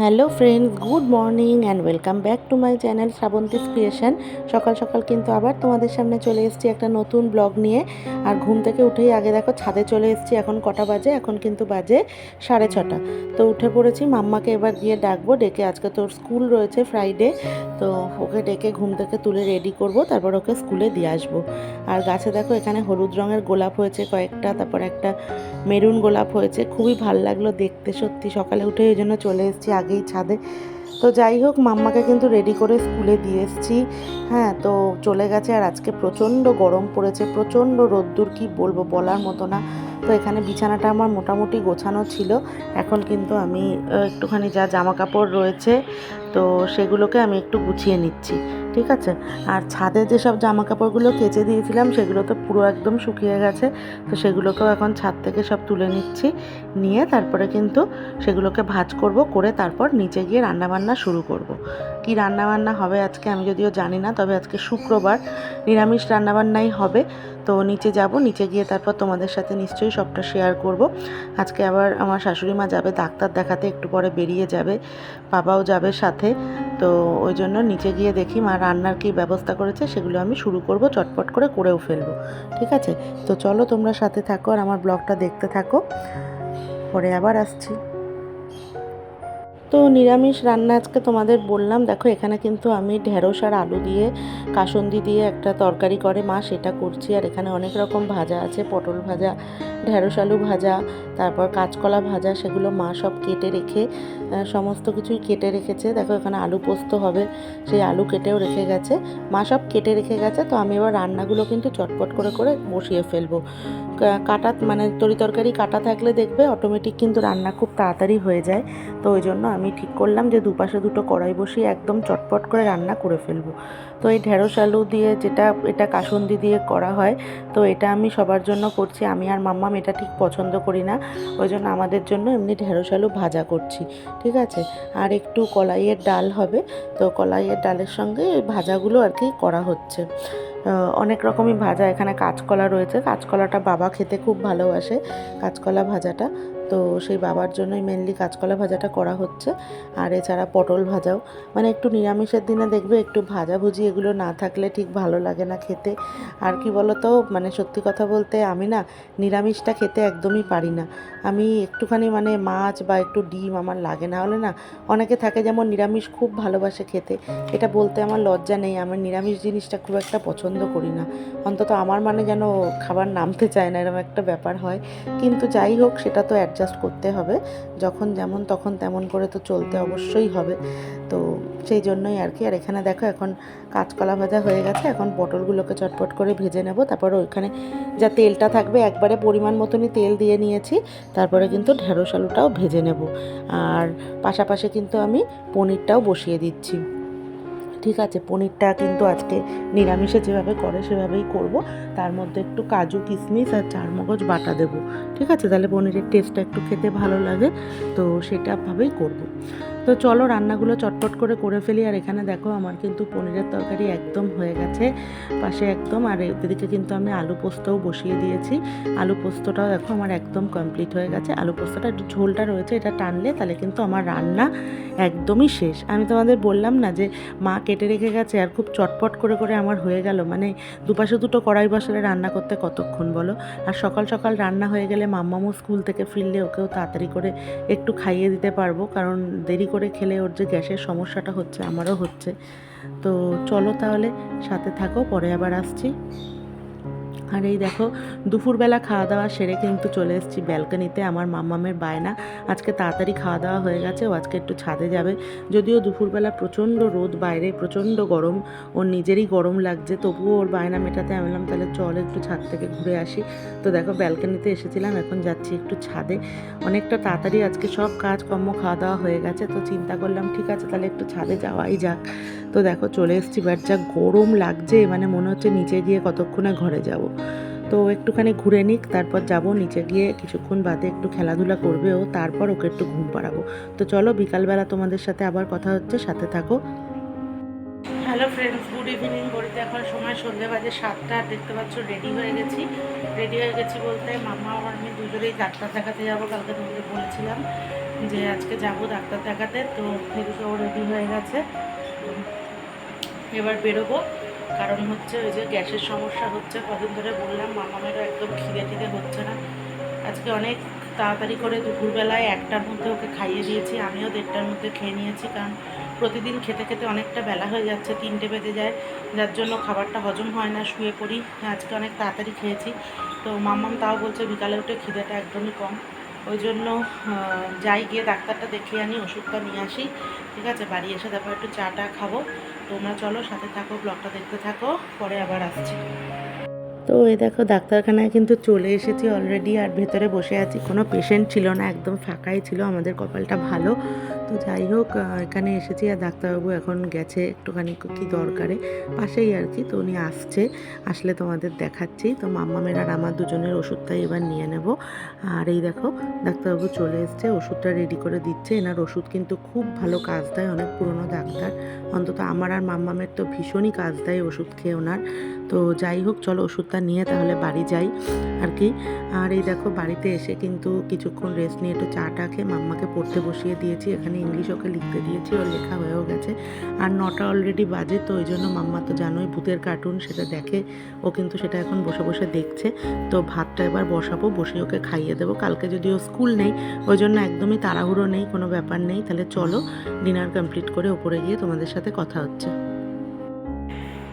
Hello friends, good morning and welcome back to my channel Shrabanti's creation. সকাল সকাল কিন্তু আবার তোমাদের সামনে চলে এসেছি একটা নতুন ব্লগ নিয়ে। আর ঘুম থেকে উঠেই আগে দেখো ছাদে চলে এসেছি, এখন কটা বাজে? এখন কিন্তু বাজে সাড়ে ছটা। তো উঠে পড়েছি, মাম্মাকে এবার গিয়ে ডাকবো, ডেকে আজকে তোর স্কুল রয়েছে ফ্রাইডে, তো ওকে ডেকে ঘুম থেকে তুলে রেডি করব, তারপর ওকে স্কুলে দিয়ে আসব। আর গাছে দেখো এখানে হলুদ রঙের গোলাপ হয়েছে কয়েকটা, তারপর একটা মেরুন গোলাপ হয়েছে, খুবই ভালো লাগল দেখতে সত্যি। সকালে উঠে ওই জন্য চলে এসেছি আগেই ছাদে। তো যাই হোক, মাম্মাকে কিন্তু রেডি করে স্কুলে দিয়ে এসেছি। হ্যাঁ তো চলে গেছে আর আজকে প্রচণ্ড গরম পড়েছে, প্রচণ্ড রোদ্দুর কি বলব বলার মতো না। তো এখানে বিছানাটা আমার মোটামুটি গোছানো ছিল। এখন কিন্তু আমি একটুখানি যা জামা কাপড় রয়েছে, তো সেগুলোকে আমি একটু গুছিয়ে নিচ্ছি। ঠিক আছে? আর ছাদে যেসব জামা কাপড়গুলো কেচে দিয়েছিলাম, সেগুলো তো পুরো একদম শুকিয়ে গেছে। তো সেগুলোকেও এখন ছাদ থেকে সব তুলে নিচ্ছি। নিয়ে তারপরে কিন্তু সেগুলোকে ভাজ করব, করে তারপর নিচে গিয়ে রান্নাবান্না শুরু করব। কি রান্নাবান্না হবে আজকে আমি যদিও জানি না, তবে আজকে শুক্রবার। নিরামিষ রান্নাবান্নাই হবে। তো নিচে যাব, নিচে গিয়ে তারপর তোমাদের সাথে নিশ্চয়ই সবটা শেয়ার করব। আজকে আবার আমার শাশুড়ি মা যাবে ডাক্তার দেখাতে, একটু পরে বেরিয়ে যাবে, বাবাও যাবে সাথে। তো ওই জন্য নিচে গিয়ে দেখি মা রান্নার কী ব্যবস্থা করেছে, সেগুলো আমি শুরু করব, চটপট করে করেও ফেলব। ঠিক আছে? তো চলো তোমরা সাথে থাকো আর আমার ব্লগটা দেখতে থাকো। পরে আবার আসছি। তো নিরামিষ রান্না আজকে তোমাদের বললাম। দেখো, এখানে কিন্তু আমি ঢেঁড়স আর আলু দিয়ে, কাসন্দি দিয়ে একটা তরকারি করে মা, সেটা করছি। আর এখানে অনেক রকম ভাজা আছে, পটল ভাজা, ঢেঁড়স আলু ভাজা, তারপর কাঁচকলা ভাজা, সেগুলো মা সব কেটে রেখে সমস্ত কিছুই কেটে রেখেছে। দেখো, এখানে আলু পোস্ত হবে, সেই আলু কেটেও রেখে গেছে। মা সব কেটে রেখে গেছে, তো আমি এবার রান্নাগুলো কিন্তু চটপট করে করে বসিয়ে ফেলব। কাটা মানে তরি তরকারি কাটা থাকলে দেখবে অটোমেটিক কিন্তু রান্না খুব তাড়াতাড়ি হয়ে যায়। তো ওই জন্য আমি ঠিক করলাম যে দুপাশে দুটো কড়াই বসিয়ে একদম চটপট করে রান্না করে ফেলব। তো এই ঢেঁড়স আলু দিয়ে যেটা, এটা কাসন্দি দিয়ে করা হয়, তো এটা আমি সবার জন্য করছি। আমি আর মাম্মাম এটা ঠিক পছন্দ করি না, ওই জন্য আমাদের জন্য এমনি ঢেঁড়স আলু ভাজা করছি, ঠিক আছে? আর একটু কলাইয়ের ডাল হবে, তো কলাইয়ের ডালের সঙ্গে এই ভাজাগুলো আর কি করা হচ্ছে। অনেক রকমই ভাজা, এখানে কাঁচকলা রয়েছে, কাঁচকলাটা বাবা খেতে খুব ভালোবাসে, কাঁচকলা ভাজাটা। তো সেই বাবার জন্যই মেনলি কাঁচকলা ভাজাটা করা হচ্ছে। আর এছাড়া পটল ভাজাও। মানে একটু নিরামিষের দিনে দেখবে একটু ভাজাভুজি এগুলো না থাকলে ঠিক ভালো লাগে না খেতে। আর কি বলো তো মানে সত্যি কথা বলতে আমি না নিরামিষটা খেতে একদমই পারি না। আমি একটুখানি মানে মাছ বা একটু ডিম আমার লাগে না। হলে না অনেকে থাকে যেমন নিরামিষ খুব ভালোবাসে খেতে। এটা বলতে আমার লজ্জা নেই। আমার নিরামিষ জিনিসটা খুব একটা পছন্দ করি না। অন্তত আমার মানে যেন খাবার নামতে চায় না এরকম একটা ব্যাপার হয়। কিন্তু যাই হোক, সেটা তো অ্যাডজাস্ট করতে হবে। যখন যেমন তখন তেমন করে তো চলতে অবশ্যই হবে। তো সেই জন্যই আর কি। আর এখানে দেখো এখন কাঁচকলা ভাজা হয়ে গেছে। এখন পটলগুলোকে চটপট করে ভেজে নেব। তারপর ওইখানে যা তেলটা থাকবে, একবারে পরিমাণ মতনই তেল দিয়ে নিয়েছি। তারপরে কিন্তু ঢেঁড়স আলুটাও ভেজে নেব। আর পাশাপাশি কিন্তু আমি পনিরটাও বসিয়ে দিচ্ছি। ঠিক আছে, পনিরটা কিন্তু আজকে নিরামিষে যেভাবে করে সেভাবেই করব। তার মধ্যে একটু কাজু, কিশমিশ আর চারমগজ বাটা দেবো। ঠিক আছে? তাহলে পনিরের টেস্টটা একটু খেতে ভালো লাগে, তো সেটাভাবেই করব। তো চলো রান্নাগুলো চটপট করে করে ফেলি। আর এখানে দেখো আমার কিন্তু পনিরের তরকারি একদম হয়ে গেছে পাশে একদম। আর এদিকে কিন্তু আমি আলু পোস্তও বসিয়ে দিয়েছি। আলু পোস্তটাও দেখো আমার একদম কমপ্লিট হয়ে গেছে। আলু পোস্তটা একটু ঝোলটা রয়েছে, এটা টানলে তাহলে কিন্তু আমার রান্না একদমই শেষ। আমি তোমাদের বললাম না যে মা কেটে রেখে গেছে আর খুব চটপট করে করে আমার হয়ে গেল। মানে দুপাশে দুটো কড়াই বসালে রান্না করতে কতক্ষণ বলো? আর সকাল সকাল রান্না হয়ে গেলে মাম্মামও স্কুল থেকে ফিরলে ওকেও তাড়াতাড়ি করে একটু খাইয়ে দিতে পারব। কারণ দেরি করে খেলে ওর যে গ্যাসের সমস্যাটা হচ্ছে, আমারও হচ্ছে। তো চলো তাহলে, সাথে থাকো, পরে আবার আসছি। আর এই দেখো, দুপুরবেলা খাওয়া দাওয়া সেরে কিন্তু চলে এসেছি ব্যালকনিতে, আমার মাম্মামের বায়না। আজকে তাড়াতাড়ি খাওয়া দাওয়া হয়ে গেছে, ও আজকে একটু ছাদে যাবে। যদিও দুপুরবেলা প্রচণ্ড রোদ, বাইরে প্রচণ্ড গরম, ওর নিজেরই গরম লাগছে, তবুও ওর বায়না মেটাতে আমি বললাম, তাহলে চল একটু ছাদ থেকে ঘুরে আসি। তো দেখো, ব্যালকনিতে এসেছিলাম, এখন যাচ্ছি একটু ছাদে। অনেকটা তাড়াতাড়ি আজকে সব কাজকর্ম খাওয়া দাওয়া হয়ে গেছে, তো চিন্তা করলাম, ঠিক আছে, তাহলে একটু ছাদে যাওয়াই যাক। তো দেখো, চলে এসেছি, বাট যা গরম লাগছে মানে মনে হচ্ছে নিচে গিয়ে কতক্ষণে ঘরে যাব। তো একটুখানি ঘুরে নিক, তারপর যাব নিচে গিয়ে কিছুক্ষণ বাদে একটু খেলাধুলা করবে ও, তারপর ওকে একটু ঘুম পাড়াবো। তো চলো বিকালবেলা তোমাদের সাথে আবার কথা হচ্ছে, সাথে থাকো। হ্যালো ফ্রেন্ডস গুড ইভিনিং ঘড়িতে এখন সময় সন্ধ্যে বাজে সাতটা দেখতে পাচ্ছ রেডি হয়ে গেছি। রেডি হয়ে গেছি বলতে মামা আর আমি দুজনেই ডাক্তার দেখাতে যাব, কালকে তোমাদের বলেছিলাম যে আজকে যাব ডাক্তার দেখাতে, তো এদিকেও রেডি হয়ে গেছে। এবার বেরোবো। কারণ হচ্ছে ওই যে গ্যাসের সমস্যা হচ্ছে, কদিন ধরে বললাম, মামামেরও একদম খিদে খিদে হচ্ছে না। আজকে অনেক তাড়াতাড়ি করে দুপুরবেলায় একটার মধ্যে ওকে খাইয়ে দিয়েছি, আমিও দেড়টার মধ্যে খেয়ে নিয়েছি, কারণ প্রতিদিন খেতে খেতে অনেকটা বেলা হয়ে যাচ্ছে, তিনটে বেজে যায়, যার জন্য খাবারটা হজম হয় না, শুয়ে পড়ি, আজকে অনেক তাড়াতাড়ি খেয়েছি। তো মামাম তাও বলছে বিকালে উঠে খিদেটা একদমই কম। ওই জন্য যাই গিয়ে ডাক্তারটা দেখিয়ে আনি, ওষুধটা নিয়ে আসি, ঠিক আছে? বাড়ি এসে তারপর একটু চাটা খাব। তোমরা চলো, সাথে থাকো ব্লগটা দেখতে থাকো, পরে আবার আসছি। তো এই দেখো, ডাক্তারখানায় কিন্তু চলে এসেছি অলরেডি আর ভেতরে বসে আছি। কোনো পেশেন্ট ছিল না, একদম ফাঁকাই ছিল, আমাদের কপালটা ভালো। তো যাই হোক এখানে এসেছি আর ডাক্তারবাবু এখন গেছে একটুখানি কি দরকারে। পাশেই আর কি, তো উনি আসছে, আসলে তোমাদের দেখাচ্ছি। তো মাম্মামের আর আমার দুজনের ওষুধটাই এবার নিয়ে নেব। আর এই দেখো, ডাক্তারবাবু চলে এসছে, ওষুধটা রেডি করে দিচ্ছে। এনার ওষুধ কিন্তু খুব ভালো কাজ দেয়, অনেক পুরনো ডাক্তার। অন্তত আমার আর মাম্মামের তো ভীষণই কাজ দেয় ওষুধ খেয়ে ওনার। তো যাই হোক, চলো ওষুধটা নিয়ে তাহলে বাড়ি যাই আর কি। আর এই দেখো, বাড়িতে এসে কিন্তু কিছুক্ষণ রেস্ট নিয়ে একটু চাটা খেয়ে মাম্মাকে পড়তে বসিয়ে দিয়েছি। এখানে ইংলিশ ওকে লিখতে দিয়েছি, ওর লেখা হয়েও গেছে। আর নটা অলরেডি বাজে, তো ওই জন্য মাম্মা তো জানোই ভূতের কার্টুন সেটা দেখে, ও কিন্তু সেটা এখন বসে বসে দেখছে। তো ভাতটা এবার বসাবো বসে ওকে খাইয়ে দেবো। কালকে যদি ও স্কুল নেই, ওই জন্য একদমই তাড়াহুড়ো নেই, কোনো ব্যাপার নেই। তাহলে চলো ডিনার কমপ্লিট করে ওপরে গিয়ে তোমাদের সাথে কথা হচ্ছে।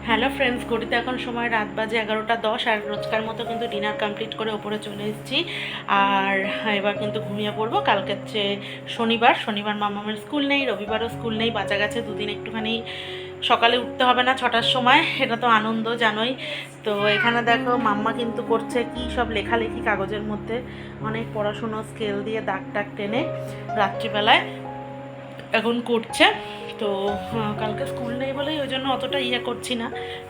হ্যালো ফ্রেন্ডস ঘড়িতে এখন সময় রাত বাজে এগারোটা দশ আর রোজকার মতো কিন্তু ডিনার কমপ্লিট করে ওপরে চলে এসেছি। আর এবার কিন্তু ঘুমিয়ে পড়ব। কালকে হচ্ছে শনিবার শনিবার মামামের স্কুল নেই, রবিবারও স্কুল নেই, বাঁচা গেছে দুদিন একটুখানি। সকালে উঠতে হবে না ছটার সময়, এটা তো আনন্দ জানোই। তো এখানে দেখো মাম্মা কিন্তু করছে কি সব লেখালেখি কাগজের মধ্যে। অনেক পড়াশুনো স্কেল দিয়ে দাগ টাগ টেনে রাত্রিবেলায় এখন করছে। তো কালকে স্কুল নেই বলেই ওই জন্য অতটা ইয়ে করছি না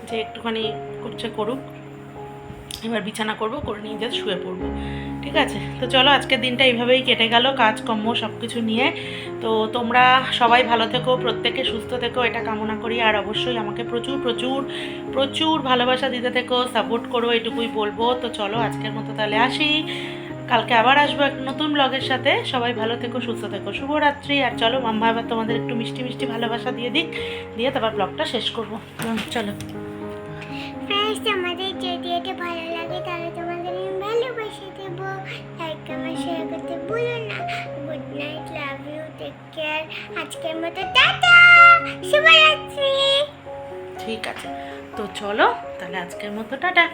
যে একটুখানি করছে করুক। এবার বিছানা করব, করে নিয়ে যেয়ে শুয়ে পড়ব। ঠিক আছে? তো চলো, আজকের দিনটা এইভাবেই কেটে গেল কাজকর্ম সব কিছু নিয়ে। তো তোমরা সবাই ভালো থেকো, প্রত্যেকে সুস্থ থেকো, এটা কামনা করি। আর অবশ্যই আমাকে প্রচুর প্রচুর প্রচুর ভালোবাসা দিতে থেকো সাপোর্ট করো, এটুকুই বলব। তো চলো, আজকের মতো তাহলে আসি। কালকে আবার আসব এক নতুন ব্লগের সাথে। সবাই ভালো থেকো সুস্থ থেকো। শুভরাত্রি। আর চলো মাম্মা এবার তোমাদের একটু মিষ্টি মিষ্টি ভালোবাসা দিয়ে দিক। দিয়ে তারপর ব্লগটা শেষ করব। চলো। ফ্রেন্ডস আমাদের যদি এটা ভালো লাগে তাহলে তোমাদের ভালোবাসা দেব। লাইক কমেন্ট শেয়ার করতে ভুলো না। Good night love you take care আজকের মতো টাটা। শুভরাত্রি। ঠিক আছে। তো চলো তাহলে আজকের মতো টাটা।